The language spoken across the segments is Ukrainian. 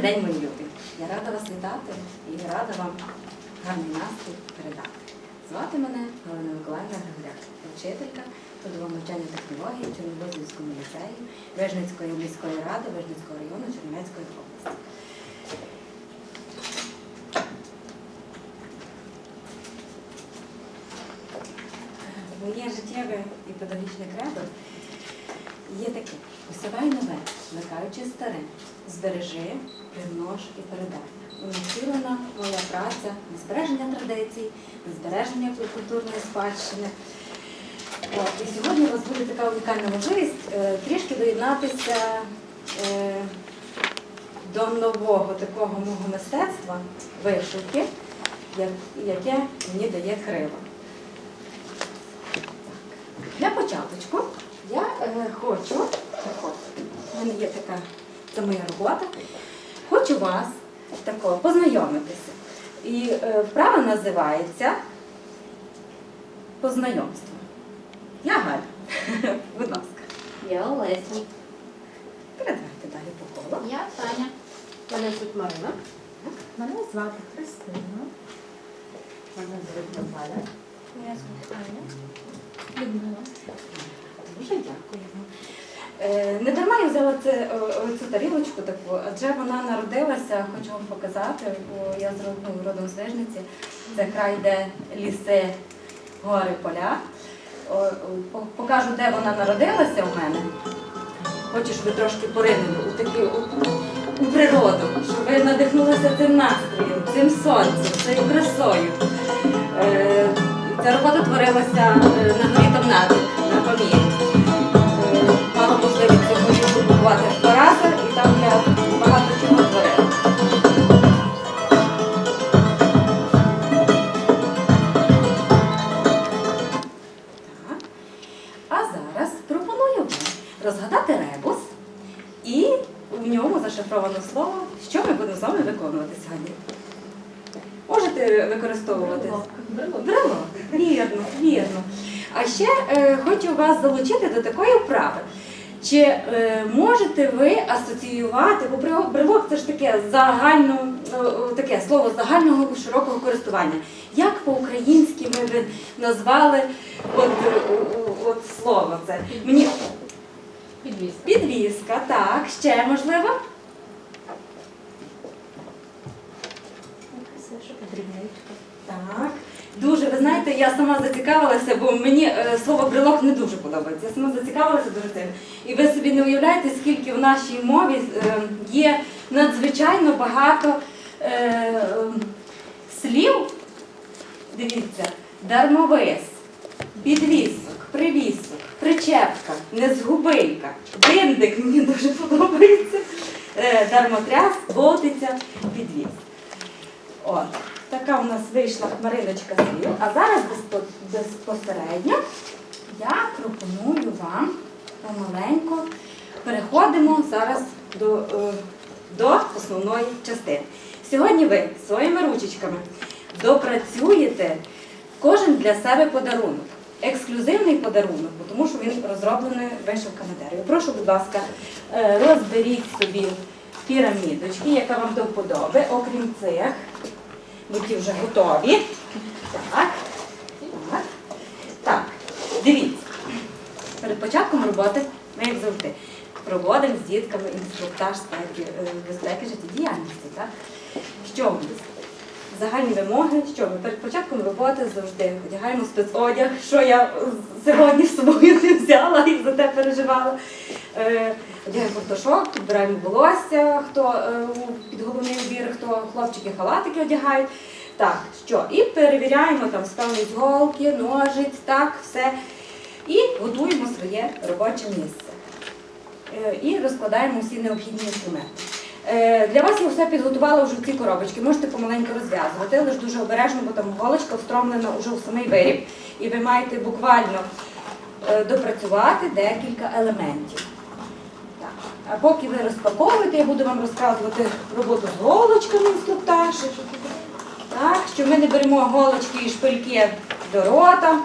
Добрий день, мої любі. Я рада вас вітати і рада вам гарний настрій передати. Звати мене Галина Миколаївна Григоряк, вчителька трудового навчання технології Чорнобильському ліцеї Вижницької міської ради Вижницького району Чернівецької області. Моє життєве і педагогічне кредо є таке. Усявай нове, вмикаючи старе, збережи, примнож і передай. Націлена моя праця на збереження традицій, на збереження культурної спадщини. От, і сьогодні у вас буде така унікальна можливість е, трішки доєднатися е, до нового такого мого мистецтва вишивки, як- яке мені дає крила. Для початочку я е, хочу, тако, в мене є така, це моя робота, хочу вас тако, познайомитися. І е, вправа називається познайомство. Я Галя. Будь ласка, Я Олесі. передавайте далі по колу. Я Таня. Мене звуть Марина. Мене звати Христина. Мене звуть Наталя. Мене звати Аня. Людмила. Дуже дякуємо. Е, Не дарма я взяла цю тарілочку таку, адже вона народилася, хочу вам показати, бо я з ну, родом з Вижниці. Це край, де ліси, гори, поля. Покажу, де вона народилася у мене. Хочу, щоб ви трошки поринули у, такі, у, у природу, щоб ви надихнулися цим настроєм, цим сонцем, цією красою. Е, Ця робота творилася е, на горі Тамнати, на Памірі. В Паразах і там я багато чого творила. А зараз пропоную вам розгадати ребус і в ньому зашифровано слово, що ми будемо з вами виконувати сьогодні. Можете використовувати Брелок. Брелок, вірно, вірно. А ще е, хочу вас залучити до такої вправи. Чи е, можете ви асоціювати, бо брелок- це ж таке загально, е, е, таке слово загального широкого користування. Як по-українськи ми би назвали от, е, от слово це? Мені Підвіз. підвіска, так, ще можливо. Так. Дуже, ви знаєте, я сама зацікавилася, бо мені е, слово брелок не дуже подобається. Я сама зацікавилася дуже цим. І ви собі не уявляєте, скільки в нашій мові е, є надзвичайно багато е, слів. Дивіться, дармовис, підвісок, привісок, причепка, незгубийка, диндик мені дуже подобається, е, дармотряс, болтиця, підвіс. От, така у нас вийшла хмариночка слів. А зараз безпосередньо я пропоную вам помаленьку переходимо зараз до, е, до основної частини. Сьогодні ви своїми ручечками допрацюєте кожен для себе подарунок. Ексклюзивний подарунок, тому що він розроблений вишивками дерев'я. Прошу, будь ласка, е, розберіть собі пірамідочки, яка вам до вподоби, окрім цих. Ті вже готові. Так. Так. Так. Дивіться. Перед початком роботи ми, як завжди, проводимо з дітками інструктаж е, безпеки життєдіяльності. Так? Що в нас? Загальні вимоги, що ми перед початком роботи завжди одягаємо спецодяг, що я сьогодні з собою не взяла і за те переживала. Одягаємо фартушок, підбираємо волосся, хто е, у підголовний убір, хто хлопчики халатики одягають. Так, що? І перевіряємо там справність голки, ножиць, так, все. І готуємо своє робоче місце. Е, І розкладаємо всі необхідні інструменти. Е, Для вас я все підготувала вже в ці коробочки. Можете помаленьку розв'язувати, але ж дуже обережно, бо там голочка встромлена вже в самий виріб. І ви маєте буквально допрацювати декілька елементів. Поки ви розпаковуєте, я буду вам розказувати роботу з голочками інструктаж. Так, що ми не беремо голочки і шпильки до рота,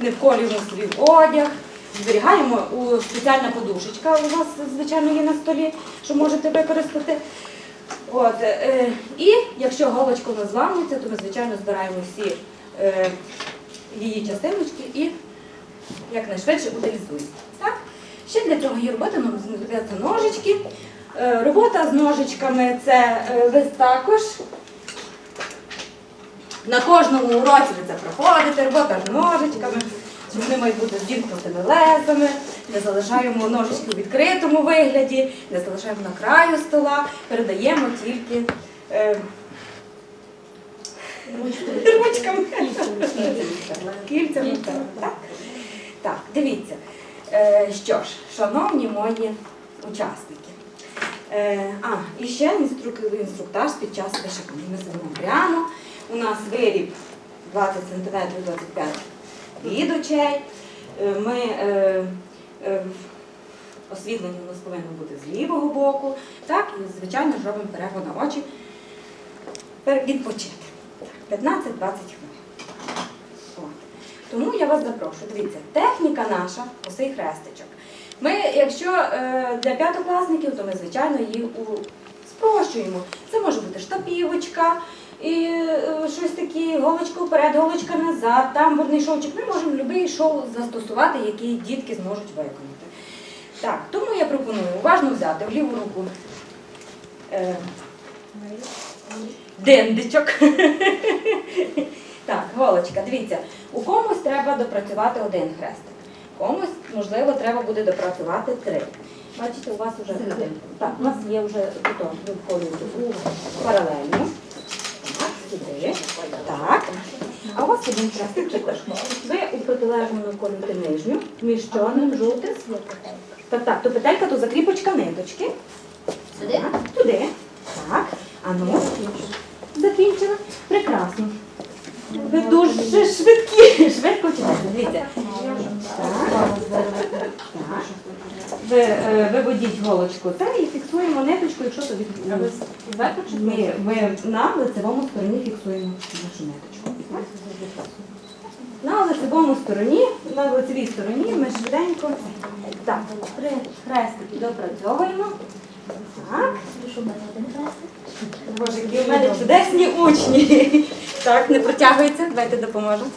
не вколюємо собі одяг. Зберігаємо у спеціальна подушечка, у вас, звичайно, є на столі, що можете використати. От, е, і якщо голочка у нас зламується, то ми, звичайно, збираємо всі е, її частиночки і якнайшвидше утилізуємо. Ще для цього є робота, нам знадобляться ножички. Е, робота з ножичками це е, ви також. На кожному уроці ви це проходите, робота з ножичками. Вони мають бути з зімкнутими лезами, не залишаємо ножички у відкритому вигляді, не залишаємо на краю стола, передаємо тільки е, ручками. Кільцями. Так, дивіться. Е, що ж, шановні мої учасники. Е, а, і ще інструктаж під час вишикання. Ми сидимо прямо. У нас виріб 20 см 25 від очей. Е, Ми, освітлення у нас повинно бути з лівого боку. Так, і звичайно ж робимо на очі. Відпочити. 15-20 хвилин. Тому я вас запрошую. Дивіться, техніка наша, осей хрестичок. Ми, якщо е, для п'ятокласників, то ми, звичайно, у... спрощуємо. Це може бути штапівочка, і е, щось таке, голочка вперед, голочка назад, тамбурний шовчик. Ми можемо будь-який шоу застосувати, який дітки зможуть виконати. Так, тому я пропоную уважно взяти в ліву руку е, диндичок. Так, голочка, дивіться, у комусь треба допрацювати один хрестик, комусь, можливо, треба буде допрацювати три. Бачите, у вас вже один. так, у вас є вже тут ви входите у паралельну. Так, сюди. Так. А у вас один хрестик також. Ви у протилежному наколюєте нижню, між чорним, жовтим. Так, так, то петелька, то закріпочка ниточки. Сюди? Туди. Так. А ну, закінчила. Прекрасно. Ви дуже швидкі, швидко читаєте. Дивіться. Ви е, виводіть голочку це і фіксуємо ниточку, якщо то від ми, ми на лицевому стороні фіксуємо нашу ниточку. На лицевому стороні, на лицевій стороні ми швиденько так, три хрестики допрацьовуємо. Так. Боже, які в мене чудесні учні. Так, не протягується. Давайте допоможемо.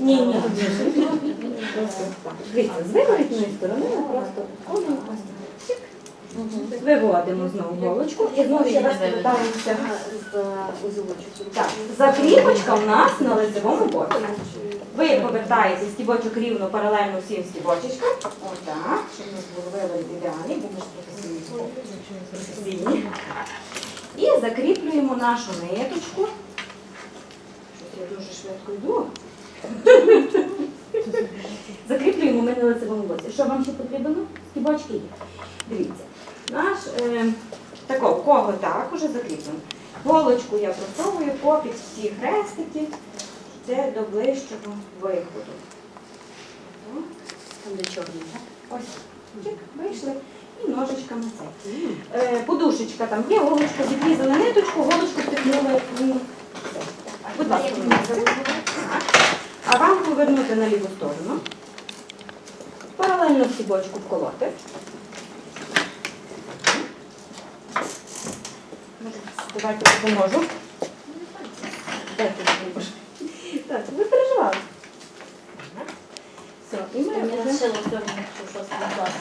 Ні, ні. Дивіться, з виворітної сторони просто. Виводимо знову голочку і знову ще раз повертаємося. Так, закріпочка у нас на лицевому боці. Ви повертаєте стібочок рівно паралельно всім стібочечкам. Отак, щоб у нас бо ми ж професійні. професійні. І закріплюємо нашу ниточку. Щось я дуже швидко йду. Закріплюємо ми на лицевому боці. Що вам ще потрібно? Стібочки є. Дивіться. Наш е, тако, кого так уже закріплено. Голочку я просовую попід всі хрестики. Це до ближчого виходу. Там де чорний, так? Ось, чик, вийшли. І ножичками це. Е, подушечка там є, голочку відрізали ниточку, голочку втикнули. Будь ласка, А вам повернути на ліву сторону. Паралельно стібочку вколоти. Давайте допоможу. Дайте допоможу. Так, ви переживали. Так. Все, і ми Я вже... лишила сьогодні в шостому класі.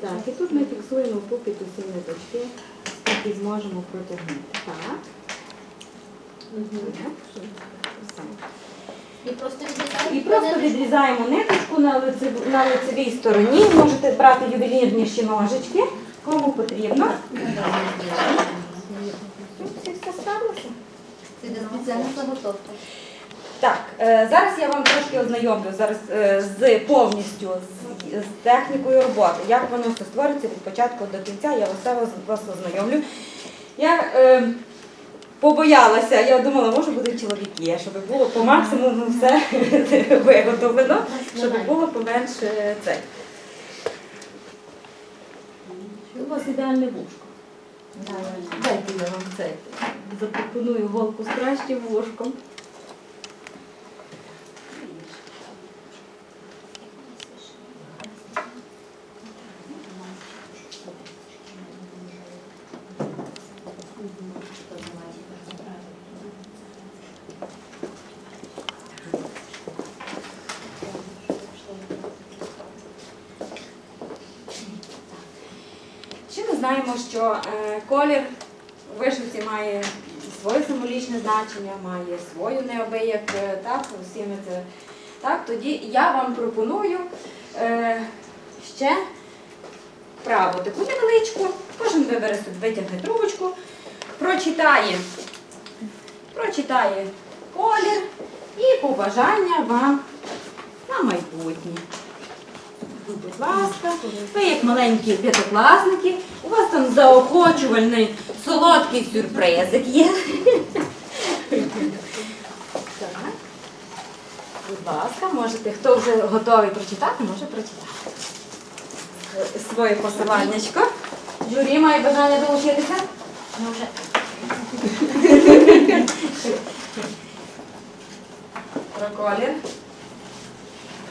Так, і тут ми фіксуємо попід усі ниточки, які зможемо протягнути. Так. Все. І просто відрізаємо. І просто відрізаємо ниточку на, лицев- на лицевій стороні. Можете брати ювелірніші ножички, кому потрібно. Все, все справилося. Це для спеціальної заготовки. Так, е, зараз я вам трошки ознайомлю зараз е, з повністю з, з технікою роботи. Як воно все створиться від початку до кінця, я вас, вас ознайомлю. Я е, побоялася, я думала, може будуть чоловіки, щоб було по максимуму все виготовлено, щоб було поменше цей. У вас ідеальне вушко. Дайте я вам це. Запропоную голку з кращим вушком. знаємо, що е, колір вишивці має своє символічне значення, має свою неабияк, е, так, усі це. Так, тоді я вам пропоную е, ще праву таку невеличку. Кожен вибере витягне трубочку, прочитає, прочитає колір і побажання вам на майбутнє. Будь ласка, ви як маленькі п'ятикласники, у вас там заохочувальний солодкий сюрпризик є. Так. Будь ласка, можете, хто вже готовий прочитати, може прочитати. Своє посиланнячко. Журі має бажання долучитися? Вже Про колір.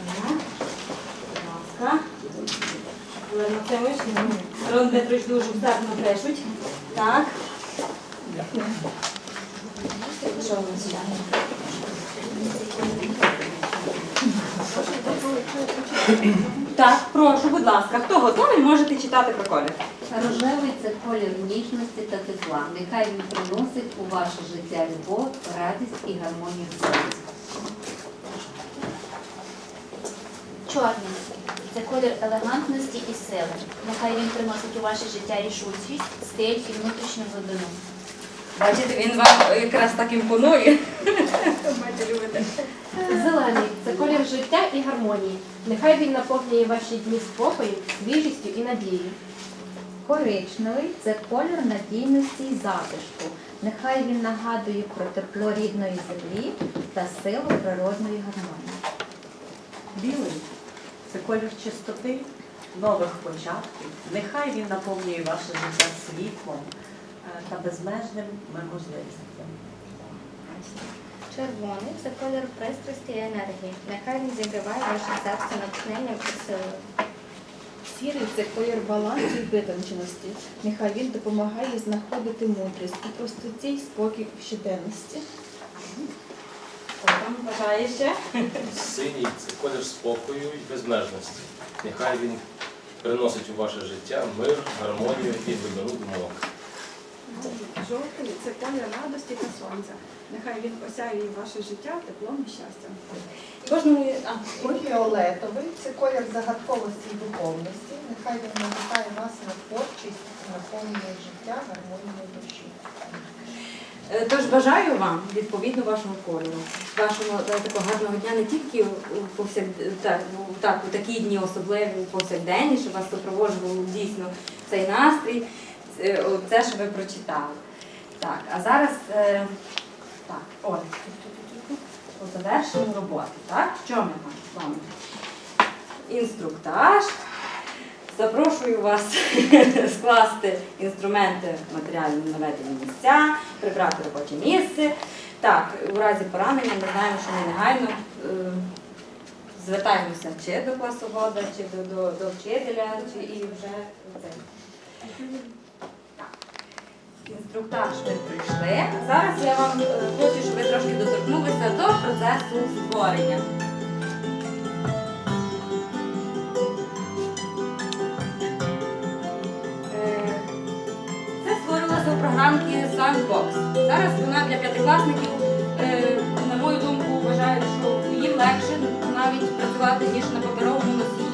Так. Олена Максимович, Роман Дмитрович дуже вдарно пишуть. Так. Що у нас ще? Так, прошу, будь ласка, хто готовий, можете читати про колір. Рожевий це колір ніжності та тепла. Нехай він приносить у ваше життя любов, радість і гармонію в серці. Чорний це колір елегантності і сили. Нехай він приносить у ваше життя рішучість, стиль і внутрішню глибину. Бачите, він вам якраз так імпонує. Бачите, любите. Зелений це колір життя і гармонії. Нехай він наповнює ваші дні спокою, свіжістю і надією. Коричневий це колір надійності і затишку. Нехай він нагадує про тепло рідної землі та силу природної гармонії. Білий це колір чистоти, нових початків. Нехай він наповнює ваше життя світлом е, та безмежними можливостями. Червоний це колір пристрасті і енергії. Нехай він зігріває ваше серце натхненням і силою. Сірий це колір балансу і витонченості. Нехай він допомагає знаходити мудрість у простоті й спокій в щоденності. Хто там бажає ще? Синій це колір спокою і безмежності. Нехай він приносить у ваше життя мир, гармонію і глибину думок. Жовтий це колір радості та сонця. Нехай він осяює ваше життя теплом і щастям. Кожному є- а, Фіолетовий це колір загадковості і духовності. Нехай він надихає вас на творчість, наповнює життя гармонією душі. Е, Тож бажаю вам відповідно вашого кольору, вашого е, такого гарного дня не тільки у повсяк... так, у- так, у такі дні особливі, повсякденні, щоб вас супроводжував дійсно цей настрій, це, що ви прочитали. Так, а зараз е, так, Оля, по завершенню. Так, що ми маємо з вами? Інструктаж. Запрошую вас скласти інструменти матеріальні наведені місця, прибрати робоче місце. Так, у разі поранення ми знаємо, що ми негайно е, звертаємося чи до класовода, чи до, до, до вчителя, чи і вже це. Інструктаж ви прийшли. Зараз я вам е, хочу, щоб ви трошки доторкнулися до процесу створення. Sandbox. Зараз вона для п'ятикласників, е, на мою думку, вважаю, що їм легше навіть працювати, ніж на паперовому носії.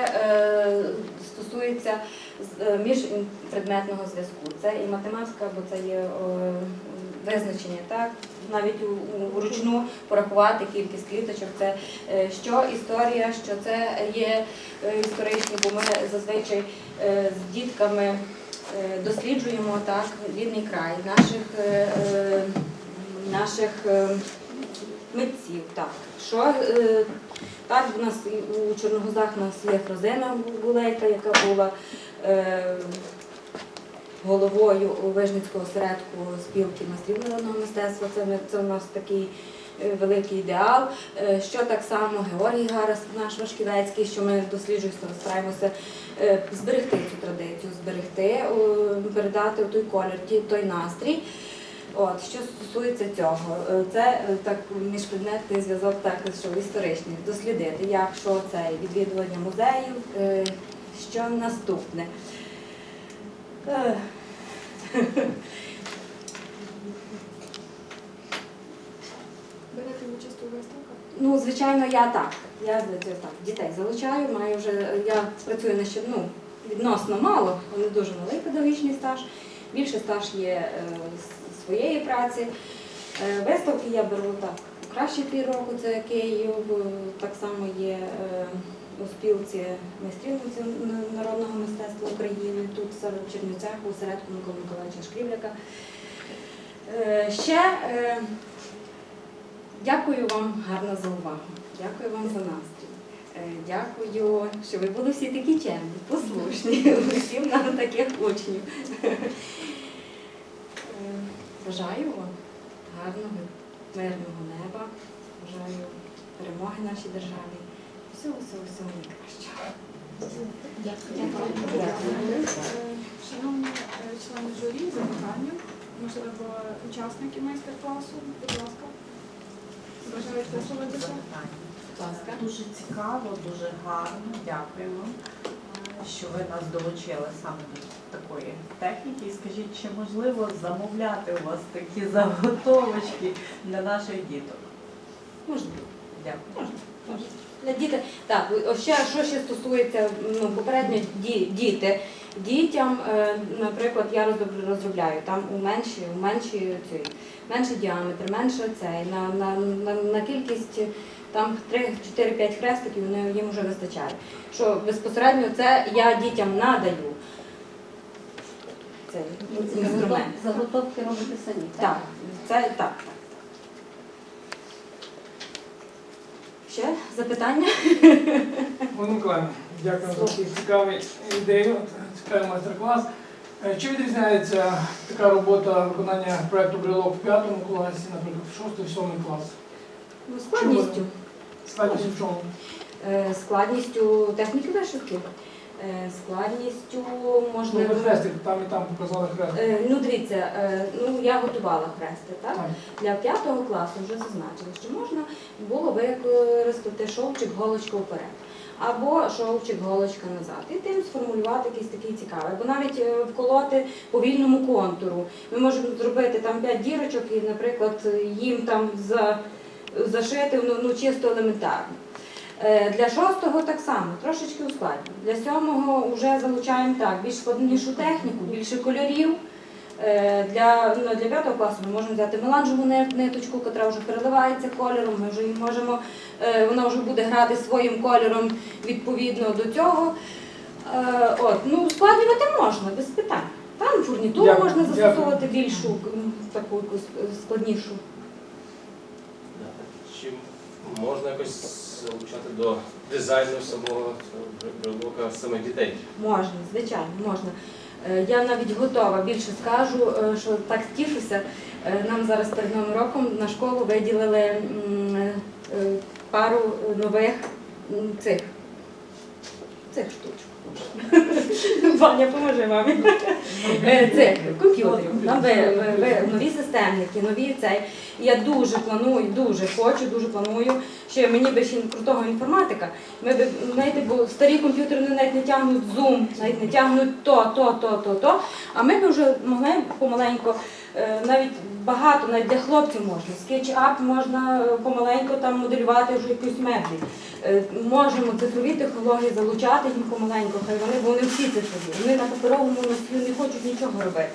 Що е, стосується е, міжпредметного зв'язку? Це і математика, бо це є е, визначення, так навіть вручну порахувати кількість кліточок. Це е, що історія, що це є історичні, бо ми зазвичай з дітками досліджуємо так рідний край наших, наших митців. Так. Що, так, у нас у Чорногузах у нас є Фрозина Гулейка, яка була е, головою Вижницького осередку спілки майстрів мистецтва. Це, це у нас такий е, великий ідеал. Е, Що так само Георгій Гарас, наш Вашківецький, що ми досліджуємо, стараємося е, зберегти цю традицію, зберегти, передати той колір, той настрій. От, що стосується цього, е, це е, так міжпредметний зв'язок також що історичний, дослідити, як що це відвідування музеїв, е, що наступне. Берете участь у виставках? Ну, звичайно, я так. Я так, дітей залучаю, маю вже, я працюю на ще, ну, відносно мало, не дуже малий педагогічний стаж. Більше стаж є з своєї праці. Е, виставки я беру так. У кращі півроку це Київ, е, так само є е, у спілці майстрів народного мистецтва України, тут серед Чернівцях, у середку Миколи Миколаївича Шкрібляка. Е, ще Дякую вам гарно за увагу. Дякую вам за настрій. Дякую, що ви були всі такі чемні, послушні. Усім нам таких учнів. Бажаю вам гарного, мирного неба. Бажаю перемоги нашій державі. Всього, всього, всього найкращого. Е, Шановні е, члени журі, запитання, можливо, учасники майстер-класу, будь ласка. Бажаєте висловитися? Будь ласка. Дуже цікаво, дуже гарно. Дякуємо, е, що ви нас долучили саме до такої техніки. І скажіть, чи можливо замовляти у вас такі заготовочки для наших діток? Можливо. Дякую. Для діти, так, ще, що ще стосується ну, попередньо ді- діти. Дітям, е, наприклад, я розробляю там у менші, у менші ці, менший діаметр, менше цей, на, на, на, на кількість там 3-4-5 хрестиків вони- їм вже вистачає. Що безпосередньо це я дітям надаю цей інструмент. Заготовки робите самі, так? Це так. Ще запитання? Миколаївна, дякую за таку цікаву ідею, цікавий майстер-клас. Е, Чи відрізняється така робота виконання проєкту брелок в п'ятому класі, наприклад, в шостий, в сьомий клас? Ну, Складністю. В чому? Е, Складністю техніки вишивки. Е, Складністю Ну, хрестик, там і там показали хрестик. Е, Ну, дивіться, е, ну я готувала хрести, так? Так. Для п'ятого класу вже зазначили, що можна було використати шовчик голочка вперед. Або шовчик голочка назад. І тим сформулювати якийсь такий цікавий. Бо навіть вколоти по вільному контуру. Ми можемо зробити там п'ять дірочок і, наприклад, їм там за, зашити ну, ну, чисто елементарно. Е, Для шостого так само, трошечки ускладнюємо. Для сьомого вже залучаємо так, більш складнішу техніку, більше кольорів. Е, Для, ну, для п'ятого класу ми можемо взяти меланжеву ниточку, яка вже переливається кольором. Ми вже її можемо, е, вона вже буде грати своїм кольором відповідно до цього. От, ну, ускладнювати можна, без питань. Там фурнітуру Дякую, можна дякую. застосовувати більшу, таку складнішу. Чи можна якось залучати до дизайну самого брелока саме дітей? Можна, звичайно, можна. Е, Я навіть готова. Більше скажу, е, що так тішуся. Е, Нам зараз перед новим роком на школу виділили пару нових цих цих штучок. Ваня, поможи мамі. Е, Цих комп'ютерів. Нам нові системники, нові цей. Я дуже планую, дуже хочу, дуже планую. Ще мені би ще крутого інформатика. Ми б, знаєте, бо старі комп'ютери навіть не тягнуть Zoom, навіть не тягнуть то, то, то, то, то. А ми б вже могли помаленько, е, навіть багато, навіть для хлопців можна. SketchUp можна е, помаленько там моделювати вже якусь меблі. Можемо цифрові технології залучати їм помаленько, хай вони, бо вони всі цифрові. Вони на паперовому носію не хочуть нічого робити.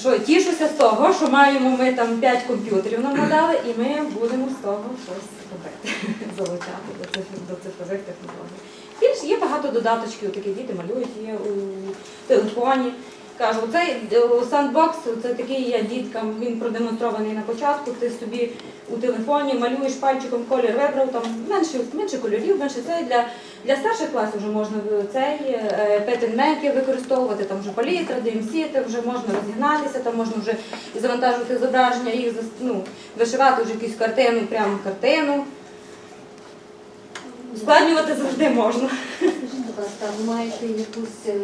Що тішуся з того, що маємо ми там 5 комп'ютерів нам надали, і ми будемо з того щось робити, залучати до цифр до цифрових технологій. Більш є багато додаточків, такі діти малюють, є у телефоні. Кажу, цей сандбокс, це такий є діткам, він продемонстрований на початку. Ти собі у телефоні малюєш пальчиком колір вибрав, там менше, менше кольорів, менше цей для, для старших класів вже можна е, цей петенмеки використовувати, там вже палітра, DMC, це вже можна розігнатися, там можна вже завантажувати зображення, їх ну, вишивати вже якусь картину, прямо картину. Складнювати завжди можна. Ви маєте якусь е,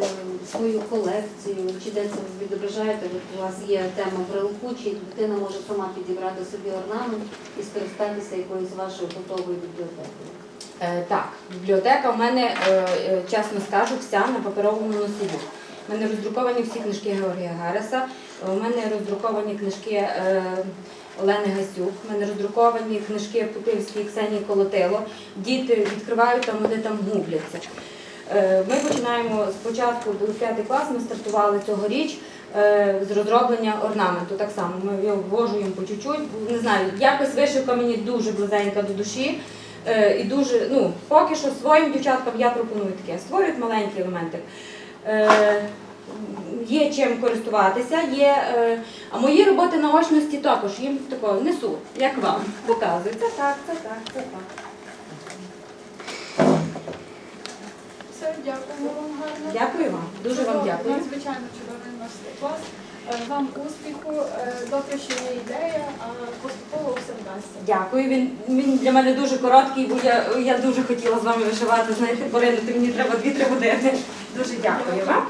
свою колекцію, чи де це ви відображаєте? От у вас є тема брелку, чи дитина може сама підібрати собі орнамент і скористатися якоюсь вашою готовою бібліотекою? Е, так, бібліотека в мене, е, е, чесно скажу, вся на паперовому носію. У мене роздруковані всі книжки Георгія Гареса, у мене роздруковані книжки е, Олени Гасюк, у мене роздруковані книжки Путильської Ксенії Колотило. Діти відкривають там, вони там губляться. Е, Ми починаємо спочатку, до 5 клас, ми стартували цьогоріч е, з розроблення орнаменту. Так само ми його ввожуємо по чуть-чуть. Не знаю, якось вишивка мені дуже близенька до душі. Е, І дуже, ну, поки що своїм дівчаткам я пропоную таке, створюють маленькі елементи. Є чим користуватися, є, а мої роботи на очності також їм тако несу, як вам. Показую, так, це так, це так. Дякуємо вам гарно. Дякую вам, дуже вам дякую. Звичайно, чудовий наш клас. Е, Вам успіху, добре, що є ідея, а поступово все вдасться. Дякую. Він, він для мене дуже короткий, бо я, я дуже хотіла з вами вишивати. Знаєте, поринути мені треба 2-3 години. Дуже дякую вам.